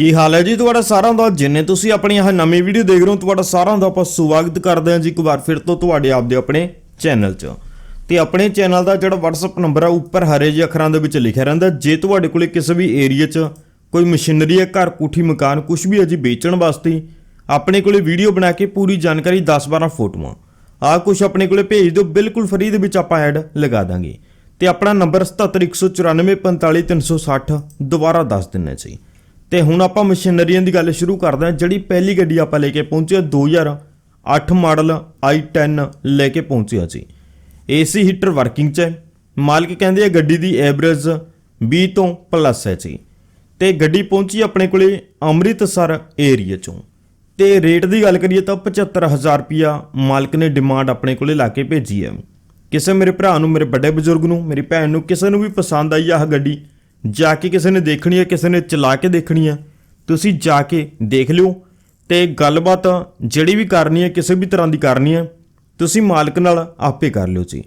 ਕੀ ਹਾਲ ਹੈ ਜੀ? ਤੁਹਾਡਾ ਸਾਰਿਆਂ ਦਾ ਜਿੰਨੇ ਤੁਸੀਂ ਆਪਣੀ ਇਹ ਨਵੀਂ ਵੀਡੀਓ ਦੇਖ ਰਹੇ ਹੋ, ਤੁਹਾਡਾ ਸਾਰਿਆਂ ਦਾ ਆਪਾਂ ਸਵਾਗਤ ਕਰਦੇ ਹਾਂ ਜੀ ਇੱਕ ਵਾਰ ਫਿਰ ਤੋਂ ਤੁਹਾਡੇ ਆਪਦੇ ਆਪਣੇ ਚੈਨਲ 'ਚ। ਤੇ ਆਪਣੇ ਚੈਨਲ ਦਾ ਜਿਹੜਾ WhatsApp ਨੰਬਰ ਆ, ਉੱਪਰ ਹਰੇ ਜਿਹੇ ਅੱਖਰਾਂ ਦੇ ਵਿੱਚ ਲਿਖਿਆ ਰਹਿੰਦਾ ਜੇ ਤੁਹਾਡੇ ਕੋਲੇ ਕਿਸੇ ਵੀ ਏਰੀਆ 'ਚ ਕੋਈ ਮਸ਼ੀਨਰੀ ਹੈ, ਘਰ, ਕੋਠੀ, ਮਕਾਨ ਕੁਝ ਵੀ ਹੈ ਜੀ ਵੇਚਣ ਵਾਸਤੇ, ਆਪਣੇ ਕੋਲੇ ਵੀਡੀਓ ਬਣਾ ਕੇ ਪੂਰੀ ਜਾਣਕਾਰੀ 10-12 ਫੋਟੋਆਂ। ਆ ਕੁਝ ਆਪਣੇ ਕੋਲੇ ਭੇਜ ਦਿਓ, ਬਿਲਕੁਲ ਫ੍ਰੀ ਦੇ ਵਿੱਚ ਆਪਾਂ ਐਡ ਲਗਾ ਦਾਂਗੇ। ਤੇ ਆਪਣਾ ਨੰਬਰ 7714945360 ਦੁਬਾਰਾ ਦੱਸ ਦਿੰਨੇ ਜੀ। ਤੇ ਹੁਣ ਆਪਾਂ ਮਸ਼ੀਨਰੀਆਂ ਦੀ ਗੱਲ ਸ਼ੁਰੂ ਕਰਦੇ ਹਾਂ, ਜਿਹੜੀ ਪਹਿਲੀ ਗੱਡੀ ਆਪਾਂ ਲੈ ਕੇ ਪਹੁੰਚੇ 2008 ਮਾਡਲ i10 ਲੈ ਕੇ ਪਹੁੰਚਿਆ ਸੀ ਏਸੀ ਹੀਟਰ ਵਰਕਿੰਗ 'ਚ ਹੈ। ਮਾਲਕ ਕਹਿੰਦੇ ਆ ਗੱਡੀ ਦੀ ਐਵਰੇਜ 20 ਤੋਂ ਪਲੱਸ ਹੈ ਜੀ। ਤੇ ਗੱਡੀ ਪਹੁੰਚੀ ਆਪਣੇ ਕੋਲੇ ਅੰਮ੍ਰਿਤਸਰ ਏਰੀਆ 'ਚੋਂ। ਤੇ ਰੇਟ ਦੀ ਗੱਲ ਕਰੀਏ ਤਾਂ 75000 ਰੁਪਿਆ ਮਾਲਕ ਨੇ ਡਿਮਾਂਡ ਆਪਣੇ ਕੋਲੇ ਲਾ ਕੇ ਭੇਜੀ ਹੈ। ਕਿਸੇ ਮੇਰੇ ਭਰਾ ਨੂੰ, ਮੇਰੇ ਵੱਡੇ ਬਜ਼ੁਰਗ ਨੂੰ, ਮੇਰੀ ਭੈਣ ਨੂੰ, ਕਿਸੇ ਨੂੰ ਵੀ ਪਸੰਦ ਆਈ ਆਹ ਗੱਡੀ ਜਾ ਕੇ ਕਿਸੇ ਨੇ ਦੇਖਣੀ ਹੈ, ਕਿਸੇ ਨੇ ਚਲਾ ਕੇ ਦੇਖਣੀ ਹੈ। ਤੁਸੀਂ ਜਾ ਕੇ ਦੇਖ ਲਿਓ ਤੇ ਗੱਲਬਾਤ ਜਿਹੜੀ ਵੀ ਕਰਨੀ ਹੈ, ਕਿਸੇ ਵੀ ਤਰ੍ਹਾਂ ਦੀ ਕਰਨੀ ਹੈ, ਤੁਸੀਂ ਮਾਲਕ ਨਾਲ ਆਪੇ ਕਰ ਲਿਓ ਜੀ।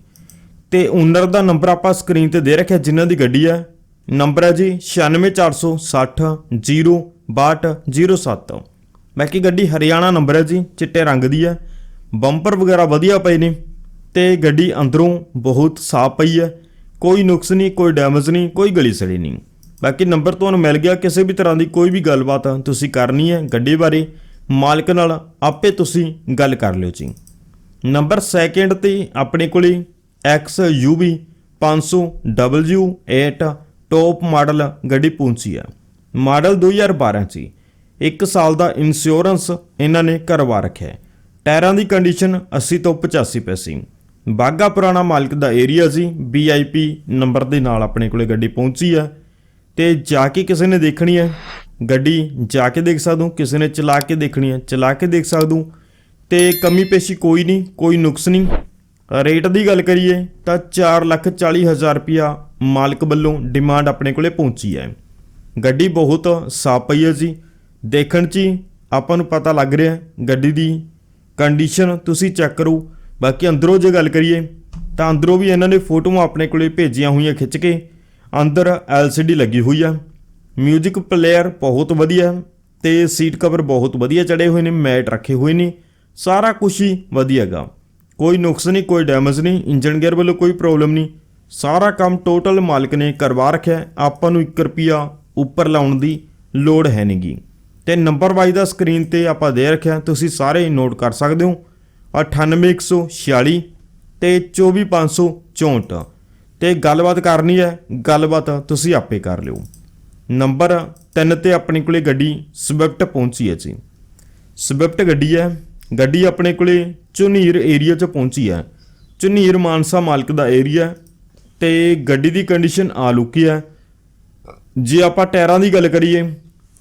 ਤੇ ਓਨਰ ਦਾ ਨੰਬਰ ਆਪਾਂ ਸਕਰੀਨ ਤੇ ਦੇ ਰੱਖਿਆ, ਜਿਨ੍ਹਾਂ ਦੀ ਗੱਡੀ ਹੈ। ਨੰਬਰ ਹੈ ਜੀ 964660 06207 ਬਾਕੀ ਗੱਡੀ ਹਰਿਆਣਾ ਨੰਬਰ ਹੈ ਜੀ, ਚਿੱਟੇ ਰੰਗ ਦੀ ਹੈ। ਬੰਪਰ ਵਗੈਰਾ ਵਧੀਆ ਪਏ ਨੇ ਤੇ ਗੱਡੀ ਅੰਦਰੋਂ ਬਹੁਤ ਸਾਫ਼ ਪਈ ਹੈ। ਕੋਈ ਨੁਕਸ ਨਹੀਂ, ਕੋਈ ਡੈਮੇਜ ਨਹੀਂ, ਕੋਈ ਗਲੀ ਸੜੀ ਨਹੀਂ। ਬਾਕੀ ਨੰਬਰ ਤੁਹਾਨੂੰ ਮਿਲ ਗਿਆ, ਕਿਸੇ ਵੀ ਤਰ੍ਹਾਂ ਦੀ ਕੋਈ ਵੀ ਗੱਲਬਾਤ ਤੁਸੀਂ ਕਰਨੀ ਹੈ ਗੱਡੀ ਬਾਰੇ, ਮਾਲਕ ਨਾਲ ਆਪੇ ਤੁਸੀਂ ਗੱਲ ਕਰ ਲਿਓ ਜੀ। ਨੰਬਰ ਸੈਕਿੰਡ ਤੇ ਆਪਣੇ ਕੋਲੇ XUV 500 W8 ਟੌਪ ਮਾਡਲ ਗੱਡੀ ਪਹੁੰਚੀ ਹੈ ਮਾਡਲ 2012 ਚ ਇੱਕ ਸਾਲ ਦਾ ਇੰਸ਼ੋਰੈਂਸ ਇਹਨਾਂ ਨੇ ਕਰਵਾ ਰੱਖਿਆ। ਟਾਇਰਾਂ ਦੀ ਕੰਡੀਸ਼ਨ 80 ਤੋਂ 85 ਪੈਸੀ ਬਾਗਾ ਪੁਰਾਣਾ ਮਾਲਕ ਦਾ ਏਰੀਆ ਸੀ VIP ਨੰਬਰ ਦੇ ਨਾਲ ਆਪਣੇ ਕੋਲੇ ਗੱਡੀ ਪਹੁੰਚੀ ਹੈ ਤੇ ਜਾ ਕੇ ਕਿਸੇ ਨੇ ਦੇਖਣੀ ਹੈ ਗੱਡੀ ਜਾ ਕੇ ਦੇਖ ਸਕਦੋ, ਕਿਸੇ ਨੇ ਚਲਾ ਕੇ ਦੇਖਣੀ ਹੈ ਚਲਾ ਕੇ ਦੇਖ ਸਕਦੋ, ਤੇ ਕਮੀ ਪੇਸ਼ੀ ਕੋਈ ਨਹੀਂ, ਕੋਈ ਨੁਕਸ ਨਹੀਂ। ਰੇਟ ਦੀ ਗੱਲ ਕਰੀਏ ਤਾਂ 440000 ਰੁਪਿਆ ਮਾਲਕ ਵੱਲੋਂ ਡਿਮਾਂਡ ਆਪਣੇ ਕੋਲੇ ਪਹੁੰਚੀ ਹੈ। ਗੱਡੀ ਬਹੁਤ ਸਾਫ਼ ਪਈ ਹੈ ਜੀ। ਦੇਖਣ 'ਚ ਹੀ ਆਪਾਂ ਨੂੰ ਪਤਾ ਲੱਗ ਰਿਹਾ ਗੱਡੀ ਦੀ ਕੰਡੀਸ਼ਨ ਤੁਸੀਂ ਚੈੱਕ ਕਰੋ। ਬਾਕੀ ਅੰਦਰੋਂ ਜੇ ਗੱਲ ਕਰੀਏ, ਤਾਂ ਅੰਦਰੋਂ ਵੀ ਇਹਨਾਂ ਨੇ ਫੋਟੋਆਂ ਆਪਣੇ ਕੋਲੇ ਭੇਜੀਆਂ ਹੋਈਆਂ ਖਿੱਚ ਕੇ, ਅੰਦਰ LCD ਲੱਗੀ ਹੋਈ ਆ। 뮤직 ਪਲੇਅਰ ਬਹੁਤ ਵਧੀਆ ਹੈ ਤੇ ਸੀਟ ਕਵਰ ਬਹੁਤ ਵਧੀਆ ਚੜੇ ਹੋਏ ਨੇ, ਮੈਟ ਰੱਖੇ ਹੋਏ ਨੇ, ਸਾਰਾ ਕੁਝ ਹੀ ਵਧੀਆਗਾ ਕੋਈ ਨੁਕਸ ਨਹੀਂ, ਕੋਈ ਡੈਮੇਜ ਨਹੀਂ ਇੰਜਨ ਗੇਅਰ ਵੱਲੋਂ ਕੋਈ ਪ੍ਰੋਬਲਮ ਨਹੀਂ। ਸਾਰਾ ਕੰਮ ਟੋਟਲ ਮਾਲਕ ਨੇ ਕਰਵਾ ਰੱਖਿਆ, ਆਪਾਂ ਨੂੰ 1 ਰੁਪਿਆ ਉੱਪਰ ਲਾਉਣ ਦੀ ਲੋੜ ਹੈ ਨਹੀਂਗੀ ਤੇ ਨੰਬਰ ਵਾਈਜ਼ ਦਾ ਸਕਰੀਨ ਤੇ ਆਪਾਂ ਦੇ ਰੱਖਿਆ, ਤੁਸੀਂ ਸਾਰੇ ਨੋਟ ਕਰ ਸਕਦੇ ਹੋ। 98146 ਤੇ 24564 ਤੇ ਗੱਲਬਾਤ ਕਰਨੀ ਹੈ, ਗੱਲਬਾਤ ਤੁਸੀਂ ਆਪੇ ਕਰ ਲਿਓ। ਨੰਬਰ 3 ਤੇ ਆਪਣੇ ਕੋਲੇ ਗੱਡੀ ਸਵਿਫਟ ਪਹੁੰਚੀ ਹੈ ਜੀ। ਸਵਿਫਟ ਗੱਡੀ ਹੈ, ਗੱਡੀ ਆਪਣੇ ਕੋਲੇ ਝੁਨੀਰ ਏਰੀਆ 'ਚ ਪਹੁੰਚੀ ਹੈ। ਝੁਨੀਰ ਮਾਨਸਾ ਮਾਲਕ ਦਾ ਏਰੀਆ ਤੇ ਗੱਡੀ ਦੀ ਕੰਡੀਸ਼ਨ ਆਲੂਕੀ ਹੈ। ਜੇ ਆਪਾਂ ਟਾਇਰਾਂ ਦੀ ਗੱਲ ਕਰੀਏ,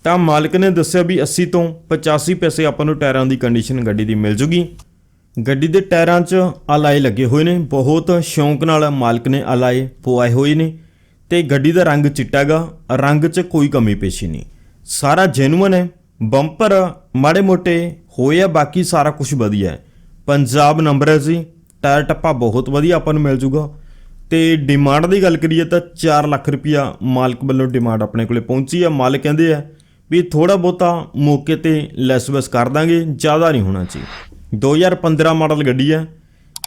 ਤਾਂ ਮਾਲਕ ਨੇ ਦੱਸਿਆ ਵੀ 80 ਤੋਂ 85 ਪੈਸੇ ਆਪਾਂ ਨੂੰ ਟਾਇਰਾਂ ਦੀ ਕੰਡੀਸ਼ਨ ਗੱਡੀ ਦੀ ਮਿਲ ਜੂਗੀ। ਗੱਡੀ ਦੇ ਟਾਇਰਾਂ 'ਚ ਅਲਾਈ ਲੱਗੇ ਹੋਏ ਨੇ। ਬਹੁਤ ਸ਼ੌਂਕ ਨਾਲ ਮਾਲਕ ਨੇ ਅਲਾਈ ਪਵਾਏ ਹੋਏ ਨੇ ਤੇ ਗੱਡੀ ਦਾ ਰੰਗ ਚਿੱਟਾਗਾ ਰੰਗ 'ਚ ਕੋਈ ਕਮੀ ਪੇਸ਼ੀ ਨਹੀਂ। ਸਾਰਾ ਜੈਨੂਇਨ ਹੈ। ਬੰਪਰ ਮਾੜੇ ਮੋਟੇ ਹੋਏ ਆ, ਬਾਕੀ ਸਾਰਾ ਕੁਝ ਵਧੀਆ ਹੈ। ਪੰਜਾਬ ਨੰਬਰ ਹੈ ਜੀ। ਟਾਇਰ ਟੱਪਾ ਬਹੁਤ ਵਧੀਆ ਆਪਾਂ ਨੂੰ ਮਿਲ ਜੂਗਾ। ਤੇ ਡਿਮਾਂਡ ਦੀ ਗੱਲ ਕਰੀਏ ਤਾਂ 4 ਲੱਖ ਰੁਪਇਆ ਮਾਲਕ ਵੱਲੋਂ ਡਿਮਾਂਡ ਆਪਣੇ ਕੋਲੇ ਪਹੁੰਚੀ ਆ। ਮਾਲਕ ਕਹਿੰਦੇ ਆ ਵੀ ਥੋੜਾ ਬਹੁਤਾ ਮੌਕੇ ਤੇ ਲੈਸ ਵੈਸ ਕਰ ਦਾਂਗੇ, ਜ਼ਿਆਦਾ ਨਹੀਂ ਹੋਣਾ ਚਾਹੀਦਾ 2015 ਮਾਡਲ ਗੱਡੀ ਹੈ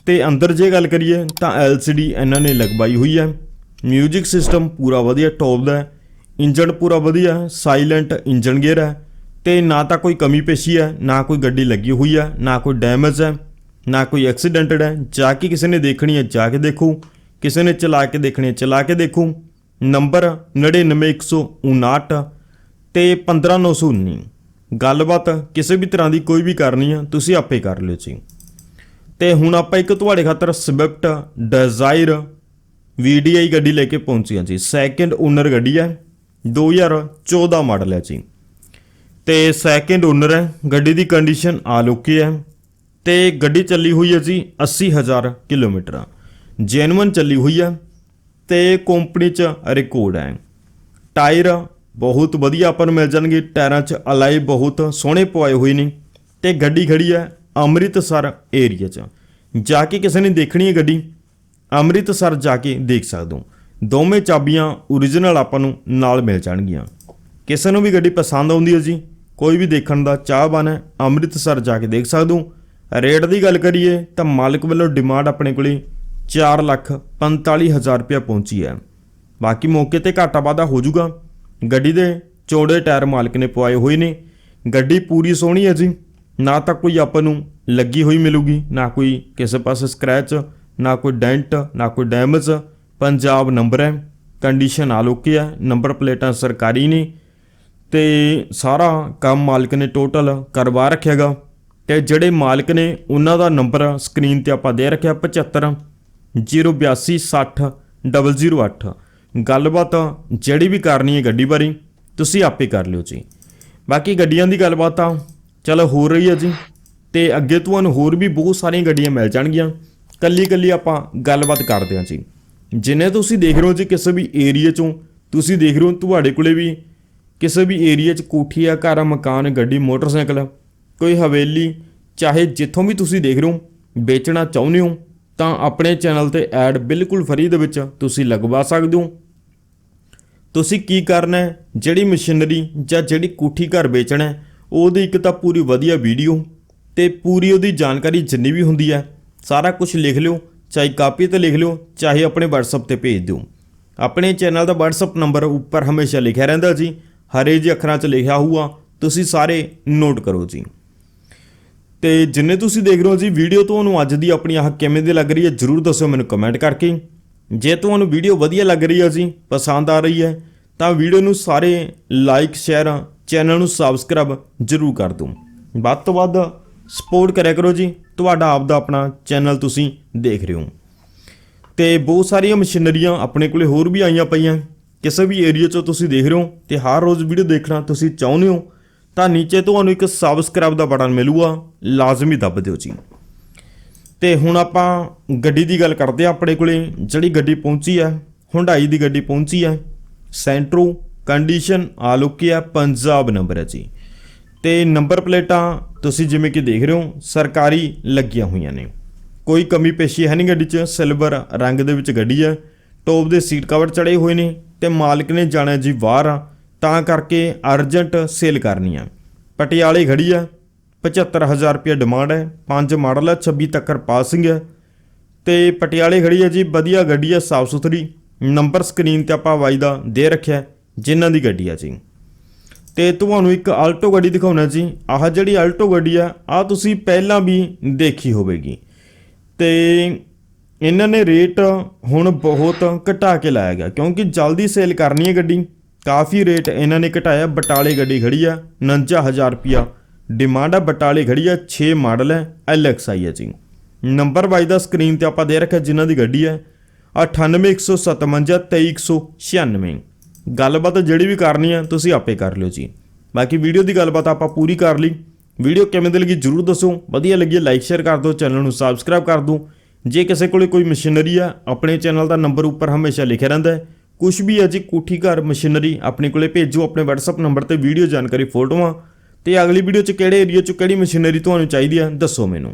ਤੇ ਅੰਦਰ ਜੇ ਗੱਲ ਕਰੀਏ ਤਾਂ LCD ਇਹਨਾਂ ਨੇ ਲਗਵਾਈ ਹੋਈ ਹੈ। 뮤직 ਸਿਸਟਮ ਪੂਰਾ ਵਧੀਆ ਟੌਪ ਦਾ ਹੈ। ਇੰਜਨ ਪੂਰਾ ਵਧੀਆ ਹੈ ਸਾਇਲੈਂਟ ਇੰਜਨ ਗੇਅਰ ਹੈ। ਤੇ ਨਾ ਤਾਂ ਕੋਈ ਕਮੀ ਪੇਸ਼ੀ ਹੈ, ਨਾ ਕੋਈ ਗੱਡੀ ਲੱਗੀ ਹੋਈ ਹੈ, ਨਾ ਕੋਈ ਡੈਮੇਜ ਹੈ, ਨਾ ਕੋਈ ਐਕਸੀਡੈਂਟਡ ਹੈ। ਜਾ ਕੇ ਕਿਸੇ ਨੇ ਦੇਖਣੀ ਹੈ, ਜਾ ਕੇ ਦੇਖੋ। ਕਿਸੇ ਨੇ ਚਲਾ ਕੇ ਦੇਖਣੀ ਹੈ, ਚਲਾ ਕੇ ਦੇਖੋ। ਨੰਬਰ 99159 ਤੇ 15919 ਗੱਲਬਾਤ ਕਿਸੇ ਵੀ ਤਰ੍ਹਾਂ ਦੀ ਕੋਈ ਵੀ ਕਰਨੀ ਆ, ਤੁਸੀਂ ਆਪੇ ਕਰ ਲਿਓ ਜੀ। ਤੇ ਹੁਣ ਆਪਾਂ ਇੱਕ ਤੁਹਾਡੇ ਖਾਤਰ ਸਵਿਫਟ ਡਿਜ਼ਾਇਰ VDI ਗੱਡੀ ਲੈ ਕੇ ਪਹੁੰਚੇ ਹਾਂ ਜੀ। ਸੈਕਿੰਡ ਓਨਰ ਗੱਡੀ ਹੈ 2014 ਮਾਡਲ ਹੈ ਜੀ। ਤੇ ਸੈਕਿੰਡ ਓਨਰ ਹੈ ਗੱਡੀ ਦੀ ਕੰਡੀਸ਼ਨ ਆ। ਲੁਕੀ ਹੈ ਤੇ ਗੱਡੀ ਚੱਲੀ ਹੋਈ ਹੈ ਜੀ 80000 ਕਿਲੋਮੀਟਰ ਜੈਨੂਇਨ ਚੱਲੀ ਹੋਈ ਹੈ ਤੇ ਕੰਪਨੀ ਚ ਰਿਕਾਰਡ ਹੈ ਟਾਇਰ ਬਹੁਤ ਵਧੀਆ ਆਪਾਂ ਨੂੰ ਮਿਲ ਜਾਣਗੇ। ਟਾਇਰਾਂ 'ਚ ਅਲਾਈ ਬਹੁਤ ਸੋਹਣੇ ਪਵਾਏ ਹੋਏ ਨੇ ਤੇ ਗੱਡੀ ਖੜੀ ਹੈ ਅੰਮ੍ਰਿਤਸਰ ਏਰੀਆ 'ਚ। ਜਾ ਕੇ ਕਿਸੇ ਨੇ ਦੇਖਣੀ ਹੈ ਗੱਡੀ? ਅੰਮ੍ਰਿਤਸਰ ਜਾ ਕੇ ਦੇਖ ਸਕਦੇ ਹੋ। ਦੋਵੇਂ ਚਾਬੀਆਂ ਓਰੀਜਨਲ ਆਪਾਂ ਨੂੰ ਨਾਲ ਮਿਲ ਜਾਣਗੀਆਂ। ਕਿਸੇ ਨੂੰ ਵੀ ਗੱਡੀ ਪਸੰਦ ਆਉਂਦੀ ਹੈ ਜੀ, ਕੋਈ ਵੀ ਦੇਖਣ ਦਾ ਚਾਹਵਾਨ ਹੈ ਅੰਮ੍ਰਿਤਸਰ ਜਾ ਕੇ ਦੇਖ ਸਕਦੇ ਹੋ। ਰੇਟ ਦੀ ਗੱਲ ਕਰੀਏ ਤਾਂ ਮਾਲਕ ਵੱਲੋਂ ਡਿਮਾਂਡ ਆਪਣੇ ਕੋਲੇ 4 ਲੱਖ 45 ਹਜ਼ਾਰ ਰੁਪਇਆ ਪਹੁੰਚੀ ਹੈ। ਬਾਕੀ ਮੌਕੇ ਤੇ ਘਾਟਾ ਵਾਧਾ ਹੋ ਜਾਊਗਾ। ਗੱਡੀ ਦੇ ਚੌੜੇ ਟਾਇਰ ਮਾਲਕ ਨੇ ਪਵਾਏ ਹੋਏ ਨੇ। ਗੱਡੀ ਪੂਰੀ ਸੋਹਣੀ ਹੈ ਜੀ। ਨਾ ਤਾਂ ਕੋਈ ਆਪਾਂ ਨੂੰ ਲੱਗੀ ਹੋਈ ਮਿਲੂਗੀ, ਨਾ ਕੋਈ ਕਿਸੇ ਪਾਸੇ ਸਕ੍ਰੈਚ ਨਾ ਕੋਈ ਡੈਂਟ ਨਾ ਕੋਈ ਡੈਮੇਜ ਪੰਜਾਬ ਨੰਬਰ ਹੈ। ਕੰਡੀਸ਼ਨ ਆਲੋਕੀ ਹੈ। ਨੰਬਰ ਪਲੇਟਾਂ ਸਰਕਾਰੀ ਨੇ। ਤੇ ਸਾਰਾ ਕੰਮ ਮਾਲਕ ਨੇ ਟੋਟਲ ਕਰਵਾ ਰੱਖਿਆਗਾ ਤੇ ਜਿਹੜੇ ਮਾਲਕ ਨੇ, ਉਹਨਾਂ ਦਾ ਨੰਬਰ ਸਕਰੀਨ ਤੇ ਆਪਾਂ ਦੇ ਰੱਖਿਆ 75 082 60 008 ਗੱਲਬਾਤ ਜਿਹੜੀ ਵੀ ਕਰਨੀ ਹੈ ਗੱਡੀ ਬਾਰੇ, ਤੁਸੀਂ ਆਪੇ ਕਰ ਲਿਓ ਜੀ। ਬਾਕੀ ਗੱਡੀਆਂ ਦੀ ਗੱਲਬਾਤ ਤਾਂ ਚਲੋ ਹੋ ਰਹੀ ਹੈ ਜੀ। ਤੇ ਅੱਗੇ ਤੁਹਾਨੂੰ ਹੋਰ ਵੀ ਬਹੁਤ ਸਾਰੀਆਂ ਗੱਡੀਆਂ ਮਿਲ ਜਾਣਗੀਆਂ। ਕੱਲੀ ਕੱਲੀ ਆਪਾਂ ਗੱਲਬਾਤ ਕਰਦੇ ਹਾਂ ਜੀ। ਜਿੰਨੇ ਤੁਸੀਂ ਦੇਖ ਰਹੇ ਹੋ ਜੀ ਕਿਸੇ ਵੀ ਏਰੀਆ ਚੋਂ, ਤੁਸੀਂ ਦੇਖ ਰਹੇ ਹੋ ਤੁਹਾਡੇ ਕੋਲੇ ਵੀ ਕਿਸੇ ਵੀ ਏਰੀਆ 'ਚ ਕੋਠੀ ਆ, ਘਰ ਮਕਾਨ, ਗੱਡੀ, ਮੋਟਰਸਾਈਕਲ, ਕੋਈ ਹਵੇਲੀ, ਚਾਹੇ ਜਿੱਥੋਂ ਵੀ ਤੁਸੀਂ ਦੇਖ ਰਹੇ ਹੋ, ਵੇਚਣਾ ਚਾਹੁੰਦੇ ਹੋ, ਤਾਂ ਆਪਣੇ ਚੈਨਲ ਤੇ ਐਡ ਬਿਲਕੁਲ ਫਰੀ ਦੇ ਵਿੱਚ ਤੁਸੀਂ ਲਗਵਾ ਸਕਦੇ ਹੋ। ਤੁਸੀਂ ਕੀ ਕਰਨਾ ਹੈ? ਜਿਹੜੀ ਮਸ਼ੀਨਰੀ ਜਾਂ ਜਿਹੜੀ ਕੋਠੀ ਘਰ ਵੇਚਣਾ ਹੈ, ਉਹਦੀ ਇੱਕ ਤਾਂ ਪੂਰੀ ਵਧੀਆ ਵੀਡੀਓ ਤੇ ਪੂਰੀ ਉਹਦੀ ਜਾਣਕਾਰੀ ਜਿੰਨੀ ਵੀ ਹੁੰਦੀ ਹੈ, ਸਾਰਾ ਕੁਝ ਲਿਖ ਲਿਓ, ਚਾਹੇ ਕਾਪੀ ਤੇ ਲਿਖ ਲਿਓ, ਚਾਹੇ ਆਪਣੇ WhatsApp ਤੇ ਭੇਜ ਦਿਓ। ਆਪਣੇ ਚੈਨਲ ਦਾ WhatsApp ਨੰਬਰ ਉੱਪਰ ਹਮੇਸ਼ਾ ਲਿਖਿਆ ਰਹਿੰਦਾ ਜੀ, ਹਰੇ ਜਿਹੇ ਅੱਖਰਾਂ 'ਚ ਲਿਖਿਆ ਹੋਊਗਾ, ਤੁਸੀਂ ਸਾਰੇ ਨੋਟ ਕਰੋ ਜੀ। ਤੇ ਜਿੰਨੇ ਤੁਸੀਂ ਦੇਖ ਰਹੇ ਹੋ ਜੀ ਵੀਡੀਓ ਤੁਹਾਨੂੰ ਅੱਜ ਦੀ ਆਪਣੀ ਆਹ ਕਿਵੇਂ ਦੀ ਲੱਗ ਰਹੀ ਹੈ, ਜਰੂਰ ਦੱਸਿਓ ਮੈਨੂੰ ਕਮੈਂਟ ਕਰਕੇ। ਜੇ ਤੁਹਾਨੂੰ ਵੀਡੀਓ ਵਧੀਆ ਲੱਗ ਰਹੀ ਹੈ ਜੀ, ਪਸੰਦ ਆ ਰਹੀ ਹੈ, ਤਾਂ ਵੀਡੀਓ ਨੂੰ ਸਾਰੇ ਲਾਈਕ ਸ਼ੇਅਰ ਚੈਨਲ ਨੂੰ ਸਬਸਕ੍ਰਾਈਬ ਜਰੂਰ ਕਰ ਦਿਓ ਵੱਧ ਤੋਂ ਵੱਧ ਸਪੋਰਟ ਕਰਿਆ ਕਰੋ ਜੀ, ਤੁਹਾਡਾ ਆਪ ਦਾ ਆਪਣਾ ਚੈਨਲ ਤੁਸੀਂ ਦੇਖ ਰਹੇ ਹੋ। ਤੇ ਬਹੁਤ ਸਾਰੀਆਂ ਮਸ਼ੀਨਰੀਆਂ ਆਪਣੇ ਕੋਲੇ ਹੋਰ ਵੀ ਆਈਆਂ ਪਈਆਂ। ਕਿਸੇ ਵੀ ਏਰੀਆ 'ਚੋਂ ਤੁਸੀਂ ਦੇਖ ਰਹੇ ਹੋ ਤੇ ਹਰ ਰੋਜ਼ ਵੀਡੀਓ ਦੇਖਣਾ ਤੁਸੀਂ ਚਾਹੁੰਦੇ ਹੋ, ਤਾਂ ਨੀਚੇ ਤੁਹਾਨੂੰ ਇੱਕ ਸਬਸਕ੍ਰਾਈਬ ਦਾ ਬਟਨ ਮਿਲੂਗਾ, ਲਾਜ਼ਮੀ ਦੱਬ ਦਿਓ ਜੀ। ਤੇ ਹੁਣ ਆਪਾਂ ਗੱਡੀ ਦੀ ਗੱਲ ਕਰਦੇ ਆ ਆਪਣੇ ਕੋਲੇ, ਜਿਹੜੀ ਗੱਡੀ ਪਹੁੰਚੀ ਹੈ ਹੁੰਡਾਈ ਦੀ ਗੱਡੀ ਪਹੁੰਚੀ ਹੈ। ਸੈਂਟਰੋ ਕੰਡੀਸ਼ਨ ਆਲ ਆਲੋਕਿਆ ਪੰਜਾਬ ਨੰਬਰ ਹੈ ਜੀ। ਤੇ ਨੰਬਰ ਪਲੇਟਾਂ ਤੁਸੀਂ ਜਿਵੇਂ ਕਿ ਦੇਖ ਰਹੇ ਹੋ, ਸਰਕਾਰੀ ਲੱਗੀਆਂ ਹੋਈਆਂ ਨੇ। ਕੋਈ ਕਮੀ ਪੇਸ਼ੀ ਹੈ ਨਹੀਂ ਗੱਡੀ 'ਚ ਸਿਲਵਰ ਰੰਗ ਦੇ ਵਿੱਚ ਗੱਡੀ ਹੈ। ਟੋਪ ਦੇ ਸੀਟ ਕਵਰ ਚੜੇ ਹੋਏ ਨੇ ਤੇ ਮਾਲਕ ਨੇ ਜਾਣਾ ਜੀ ਬਾਹਰ ਆ ਤਾਂ ਕਰਕੇ ਅਰਜੈਂਟ ਸੇਲ ਕਰਨੀ ਆ ਪਟਿਆਲੇ ਖੜੀ ਆ 75000 ਰੁਪਏ ਡਿਮਾਂਡ ਹੈ। ਪੰਜ ਮਾਡਲ ਹੈ 26 ਤੱਕ ਪਾਸਿੰਗ ਹੈ। ਤੇ ਪਟਿਆਲੇ ਖੜੀ ਹੈ ਜੀ ਵਧੀਆ ਗੱਡੀ ਹੈ ਸਾਫ਼ ਸੁਥਰੀ। ਨੰਬਰ ਸਕਰੀਨ ਤੇ ਆਪਾਂ ਵਾਈ ਦਾ ਦੇ ਰੱਖਿਆ ਹੈ, ਜਿਨ੍ਹਾਂ ਦੀ ਗੱਡੀ ਆ ਜੀ। ਤੇ ਤੁਹਾਨੂੰ ਇੱਕ ਆਲਟੋ ਗੱਡੀ ਦਿਖਾਉਣਾ ਜੀ। ਆਹ ਜਿਹੜੀ ਆਲਟੋ ਗੱਡੀ ਆ ਆ ਤੁਸੀਂ ਪਹਿਲਾਂ ਵੀ ਦੇਖੀ ਹੋਵੇਗੀ। ਤੇ ਇਹਨਾਂ ਨੇ ਰੇਟ ਹੁਣ ਬਹੁਤ ਘਟਾ ਕੇ ਲਾਇਆ ਗਿਆ ਕਿਉਂਕਿ ਜਲਦੀ ਸੇਲ ਕਰਨੀ ਹੈ ਗੱਡੀ। ਕਾਫੀ ਰੇਟ ਇਹਨਾਂ ਨੇ ਘਟਾਇਆ। ਬਟਾਲੇ ਗੱਡੀ ਖੜੀ ਆ 49000 ਰੁਪਿਆ ਡਿਮਾਂਡ ਆ, ਬਟਾਲੇ ਖੜੀ ਆ 6 ਮਾਡਲ ਹੈ ਐਲਐਕਸਆਈ ਹੈ ਜੀ। ਨੰਬਰ ਵਾਈਜ਼ ਦਾ ਸਕਰੀਨ ਤੇ ਆਪਾਂ ਦੇ ਰੱਖਿਆ ਜਿਨ੍ਹਾਂ ਦੀ ਗੱਡੀ ਹੈ 98157 2396 ਗੱਲਬਾਤ ਜਿਹੜੀ ਵੀ ਕਰਨੀ ਆ, ਤੁਸੀਂ ਆਪੇ ਕਰ ਲਿਓ ਜੀ। ਬਾਕੀ ਵੀਡੀਓ ਦੀ ਗੱਲਬਾਤ ਆਪਾਂ ਪੂਰੀ ਕਰ ਲਈ। ਵੀਡੀਓ ਕਿਵੇਂ ਦੀ ਲੱਗੀ ਜਰੂਰ ਦੱਸੋ। ਵਧੀਆ ਲੱਗੀ ਲਾਈਕ ਸ਼ੇਅਰ ਕਰ ਦਿਓ ਚੈਨਲ ਨੂੰ ਸਬਸਕ੍ਰਾਈਬ ਕਰ ਦਿਓ। ਜੇ ਕਿਸੇ ਕੋਲੇ ਕੋਈ ਮਸ਼ੀਨਰੀ ਆ, ਆਪਣੇ ਚੈਨਲ ਦਾ ਨੰਬਰ ਉੱਪਰ ਹਮੇਸ਼ਾ ਲਿਖਿਆ ਰਹਿੰਦਾ ਹੈ। ਕੁਝ ਵੀ ਹੈ ਜੀ, ਕੋਠੀ ਘਰ ਮਸ਼ੀਨਰੀ ਆਪਣੇ ਕੋਲੇ ਭੇਜੋ, ਆਪਣੇ WhatsApp ਨੰਬਰ ਤੇ ਵੀਡੀਓ ਜਾਣਕਾਰੀ, ਫੋਟੋਆਂ। ਤੇ ਅਗਲੀ ਵੀਡੀਓ ਚ ਕਿਹੜੇ ਏਰੀਆ ਚ ਕਿਹੜੀ ਮਸ਼ੀਨਰੀ ਤੁਹਾਨੂੰ ਚਾਹੀਦੀ ਆ ਦੱਸੋ ਮੈਨੂੰ।